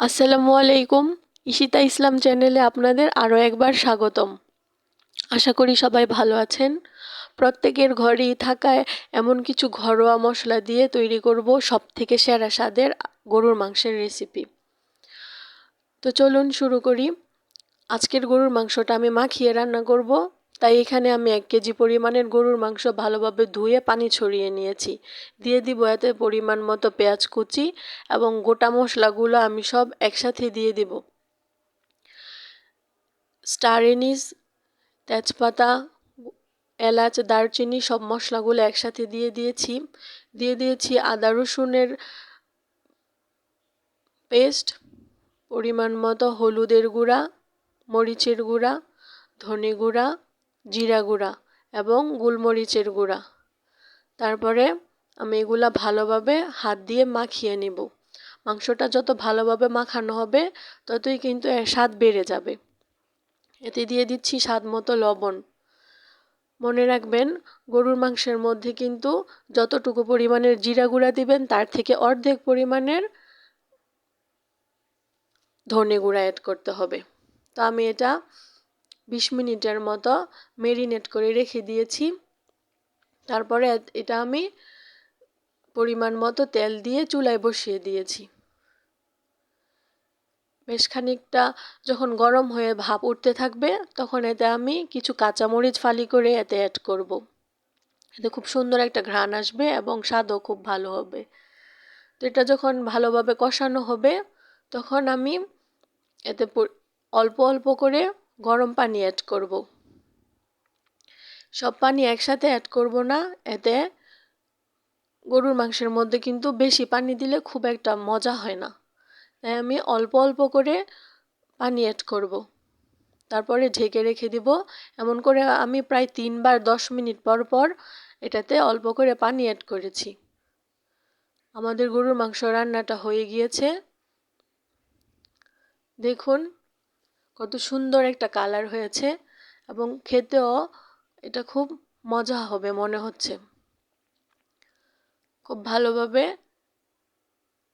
আসসালামু আলাইকুম। ইশিতা ইসলাম চ্যানেলে আপনাদের আরও একবার স্বাগতম। আশা করি সবাই ভালো আছেন। প্রত্যেকের ঘরেই থাকায় এমন কিছু ঘরোয়া মশলা দিয়ে তৈরি করব সব থেকে সেরা স্বাদের গরুর মাংসের রেসিপি। তো চলুন শুরু করি। আজকের গরুর মাংসটা আমি মাখিয়ে রান্না করব। তাই এখানে আমি এক কেজি পরিমাণের গরুর মাংস ভালোভাবে ধুয়ে পানি ছড়িয়ে নিয়েছি। দিয়ে দিব এতে পরিমাণ মতো পেঁয়াজ কুচি এবং গোটা মশলাগুলো আমি সব একসাথে দিয়ে দিব। স্টার এনিস, তেজপাতা, এলাচ, দারচিনি সব মশলাগুলো একসাথে দিয়ে দিয়েছি। দিয়ে দিয়েছি আদা রসুনের পেস্ট, পরিমাণ মতো হলুদের গুঁড়া, মরিচের গুঁড়া, ধনে গুঁড়া জিরা গুঁড়া এবং গোলমরিচের গুঁড়া। তারপরে আমি এগুলা ভালোভাবে হাত দিয়ে মাখিয়ে নেব। মাংসটা যত ভালোভাবে মাখানো হবে, ততই কিন্তু এর স্বাদ বেড়ে যাবে। এতে দিয়ে দিচ্ছি স্বাদ মতো লবণ। মনে রাখবেন, গরুর মাংসের মধ্যে কিন্তু যতটুকু পরিমাণের জিরা গুঁড়া দিবেন, তার থেকে অর্ধেক পরিমাণের ধনে গুঁড়া অ্যাড করতে হবে। তো আমি এটা বিশ মিনিটের মতো মেরিনেট করে রেখে দিয়েছি। তারপরে এটা আমি পরিমাণ মতো তেল দিয়ে চুলায় বসিয়ে দিয়েছি। বেশ খানিকটা যখন গরম হয়ে ভাপ উঠতে থাকবে, তখন এতে আমি কিছু কাঁচামরিচ ফালি করে এতে অ্যাড করব। এতে খুব সুন্দর একটা ঘ্রাণ আসবে এবং স্বাদও খুব ভালো হবে। তো এটা যখন ভালোভাবে কষানো হবে, তখন আমি এতে অল্প অল্প করে গরম পানি অ্যাড করব। সব পানি একসাথে অ্যাড করব না, এতে গরুর মাংসের মধ্যে কিন্তু বেশি পানি দিলে খুব একটা মজা হয় না। তাই আমি অল্প অল্প করে পানি অ্যাড করব। তারপরে ঢেকে রেখে দিব। এমন করে আমি প্রায় তিনবার দশ মিনিট পর পর এটাতে অল্প করে পানি অ্যাড করেছি। আমাদের গরুর মাংস রান্নাটা হয়ে গিয়েছে। দেখুন কত সুন্দর একটা কালার হয়েছে এবং খেতেও এটা খুব মজা হবে মনে হচ্ছে। খুব ভালোভাবে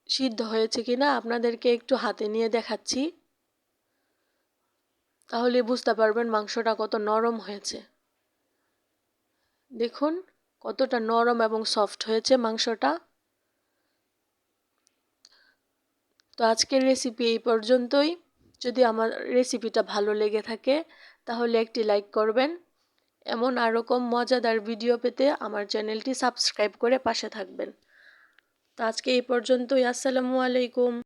সিদ্ধ হয়েছে কিনা আপনাদেরকে একটু হাতে নিয়ে দেখাচ্ছি। তাহলে বুঝতে পারবেন মাংসটা কত নরম হয়েছে। দেখুন কতটা নরম এবং সফট হয়েছে মাংসটা। তো আজকের রেসিপি এই পর্যন্তই। যদি আমার রেসিপিটা ভালো লেগে থাকে, তাহলে একটি লাইক করবেন। এমন আরকম মজাদার ভিডিও পেতে আমার চ্যানেলটি সাবস্ক্রাইব করে পাশে থাকবেন। তো আজকে এই পর্যন্তই। আসসালামু আলাইকুম।